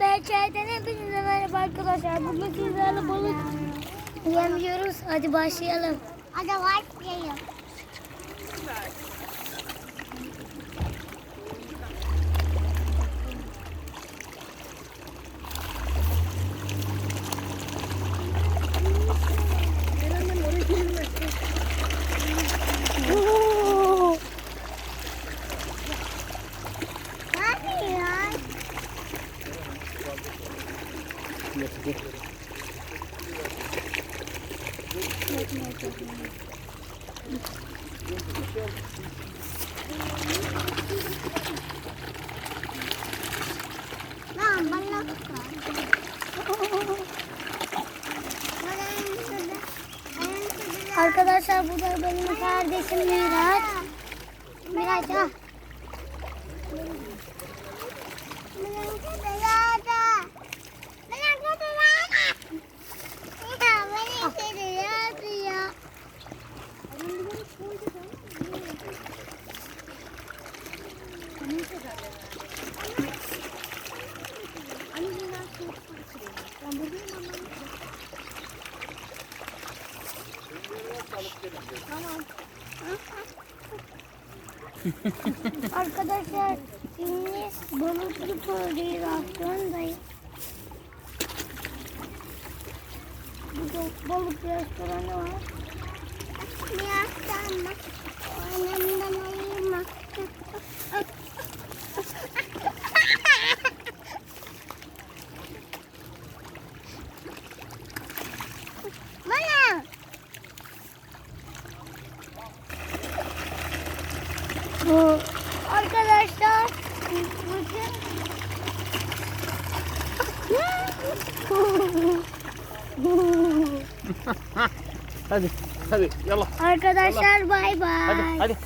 BK'den hepinize merhaba arkadaşlar. Bugün sizlerle balık yemiyoruz. Hadi başlayalım. Hadi başlayalım. Arkadaşlar bu da benim kardeşim Miraç. Miraç ha. Arkadaşlar şimdi balıklı koordinasyondayım. Burada balık restoranı var. Bu arkadaşlar bakın. Hadi hadi yallah. arkadaşlar bay bay. Hadi hadi.